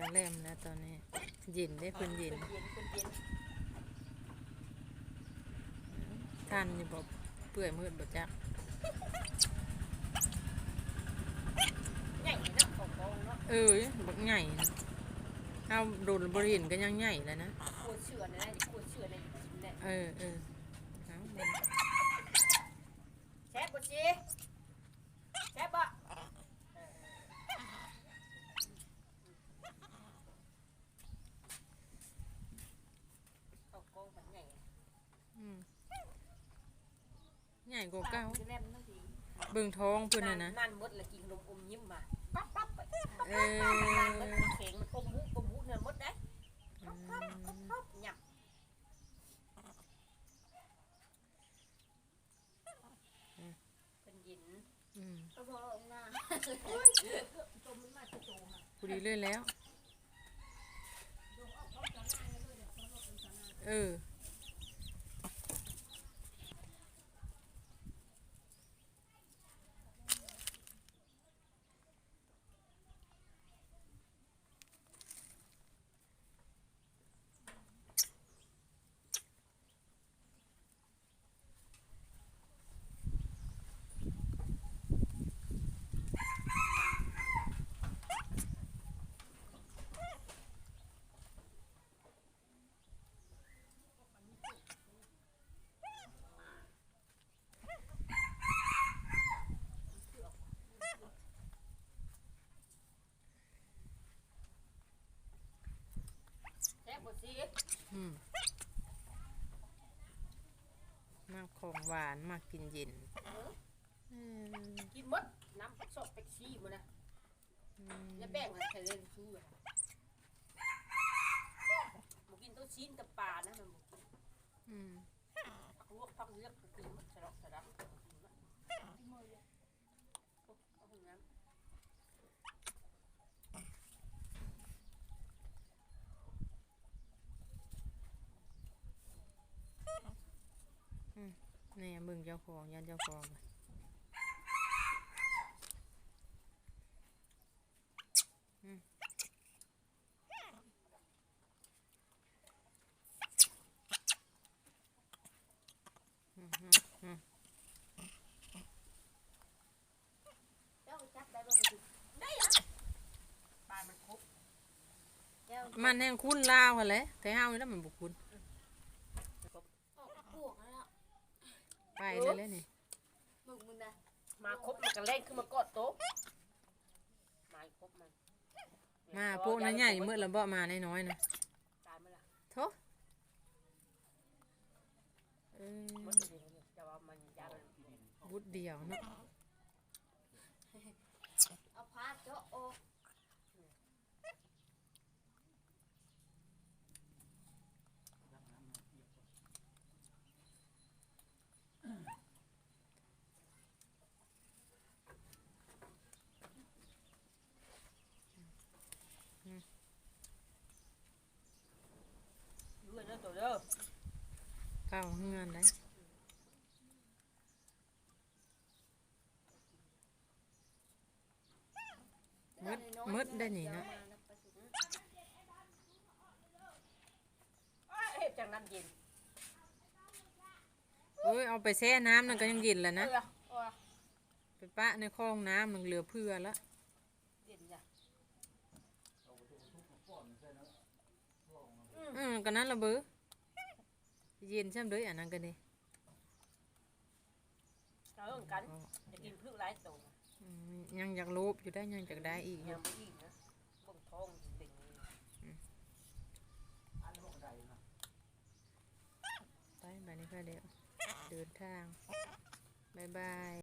กระแลมแล้วตอนนี้เย็นได้เพิ่นเย็นเย็นคนเย็นท่านนี่บอกเปื่อยมืดบ่จักใหญ่เนาะของกองเนาะเออบักใหญ่นะเอาโดนบริเห็นก็ยังใหญ่แล้วนะขวดเชื่อนะนี่ขวดเชื่อนะเนี่ยเออเออเอาเบิ่งแซ่บบ่สิแซ่บบ่ของกองมันใหญ่ อืมให ญ่กว่าเก้าคือแนมนั่นสิเบิ่งท้องเพิ่นน่ะนะนั่นหมดละกินขนมอมยิ้มมาปั๊บปั๊บไปเอนั่นหมดอแข็งอมมุอมมุเนี่ยหมดได้อืมปั๊บหยับเป็นเย็นอืมก็พอลงหน้าจมมันมาจะโจค่ะพอดีเลยแล้วเออ แซ่บบ่สิ อืมมาก ของหวานมากกินเย็นเออกินหมดน้ำซอสเป็กซี่มันนะอืมแล้วแบ่งมาใส่เลยชูอะบ่กินต้นชิ้นกับปลานะมันบ่กินอืมผักลวกผักเลือกกินหมดสลับสลับเอาห้องน้ำ นี่มึงเจ้าของยันเจ้าของไปอืมอืมอืมอืมเจ้าจับได้บ่บ่ได้อะปลามันครบเจ้ามันแห้งคุ้นลาวหั่นแหละแต่ห้าวนี่แล้วมันบุคุ้น ออกบวกแล้ว ไปเลยเลยนี่มึงมึงนะมาครบมันก็เล่นขึ้นมากอดโต๊ะมาครบมันมาพวกนั้นใหญ่เมื่อละบ่มาน้อยๆนะตายมั้ยล่ะโถเออหมดเลยเนี่ยแต่ว่ามันยามันบุดเดียวเนาะเอาพาเจาะออก ตัวเด้อเก้าเฮือนได้มืดมืดได้นี่เนาะเฮ็ดจังน้ำเย็นโอ้ยเอาไปแช่น้ำนั่นก็ยังเย็นแล้วนะเออเออไปปะในคลองน้ำมันเหลือเพื่อละ เย็นจ้ะ อืมก็นั้นละเบ้อเย็นช่ำเลยอันนั้นกันดิเอาเหมือนกันจะกินพึ่งหลายตัวอืมยังอยากโลบอยู่ได้ยังอยากได้อีกอยัยู่งไม่อิ่มนะบ่งท้องเด็กไปไปนี่ค่ะเดี๋ยวเดินทางบายบาย